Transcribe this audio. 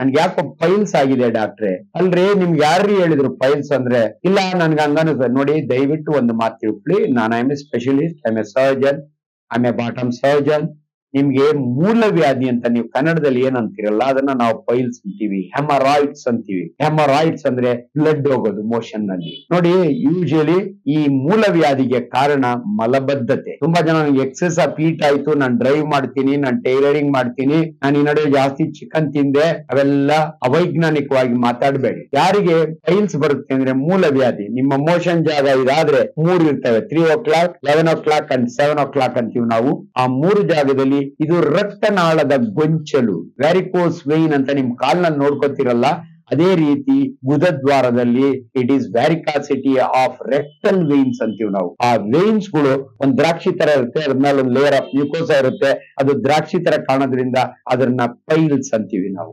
ನನ್ಗೆ ಯಾಕೋ ಪೈಲ್ಸ್ ಆಗಿದೆ ಡಾಕ್ಟ್ರೆ ಅಲ್ರಿ ನಿಮ್ಗೆ ಯಾರ್ರಿ ಹೇಳಿದ್ರು ಪೈಲ್ಸ್ ಅಂದ್ರೆ? ಇಲ್ಲ, ನನ್ಗೆ ಸರ್ ನೋಡಿ, ದಯವಿಟ್ಟು ಒಂದು ಮಾತು ತಿಳ್ಕೊಳ್ಳಿ. ನಾನು I am a specialist I am a surgeon I a bottom surgeon ನಿಮ್ಗೆ ಮೂಲವ್ಯಾಧಿ ಅಂತ ನೀವು ಕನ್ನಡದಲ್ಲಿ ಏನಂತೀರಲ್ಲ, ಅದನ್ನ ನಾವು ಪೈಲ್ಸ್ ಅಂತೀವಿ, ಹೆಮರಾಯ್ಡ್ಸ್ ಅಂತೀವಿ. ಹೆಮರಾಯ್ಡ್ಸ್ ಅಂದ್ರೆ ಬ್ಲಡ್ ಹೋಗೋದು ಮೋಷನ್ನಲ್ಲಿ. ನೋಡಿ ಯೂಶಲಿ ಈ ಮೂಲವ್ಯಾಧಿಗೆ ಕಾರಣ ಮಲಬದ್ಧತೆ. ತುಂಬಾ ಜನ ನನಗೆ ಎಕ್ಸಸ್ ಹೀಟ್ ಆಯ್ತು, ನಾನು ಡ್ರೈವ್ ಮಾಡ್ತೀನಿ, ನಾನು ಟೈಲರಿಂಗ್ ಮಾಡ್ತೀನಿ, ನಾನು ಈ ನಡುವೆ ಜಾಸ್ತಿ ಚಿಕನ್ ತಿಂದೆ, ಅವೆಲ್ಲ ಅವೈಜ್ಞಾನಿಕವಾಗಿ ಮಾತಾಡಬೇಡಿ. ಯಾರಿಗೆ ಪೈಲ್ಸ್ ಬರುತ್ತೆ ಅಂದ್ರೆ ಮೂಲವ್ಯಾಧಿ, ನಿಮ್ಮ ಮೋಷನ್ ಜಾಗ ಇದಾದ್ರೆ ಮೂರು ಇರ್ತವೆ three o'clock eleven o'clock and seven o'clock ಅಂತೀವಿ ನಾವು. ಆ ಮೂರು ಜಾಗದಲ್ಲಿ ಇದು ರಕ್ತನಾಳದ ಗೊಂಚಲು. ವ್ಯಾರಿಕೋಸ್ ವೈನ್ ಅಂತ ನಿಮ್ ಕಾಲ್ನ ನೋಡ್ಕೊತಿರಲ್ಲ, ಅದೇ ರೀತಿ ಗುದದ್ವಾರದಲ್ಲಿ it is varicosity of rectal veins ಅಂತೀವಿ ನಾವು. ಆ ವೇನ್ಸ್ಗಳು ಒಂದ್ ದ್ರಾಕ್ಷಿ ತರ ಇರುತ್ತೆ, ಅದ್ರ ಮೇಲೆ ಒಂದು ಲೇಯರ್ ಆಫ್ ಮ್ಯೂಕೋಸ ಇರುತ್ತೆ, ಅದು ದ್ರಾಕ್ಷಿ ತರ ಕಾಣೋದ್ರಿಂದ ಅದನ್ನ ಪೈಲ್ಸ್ ಅಂತೀವಿ ನಾವು.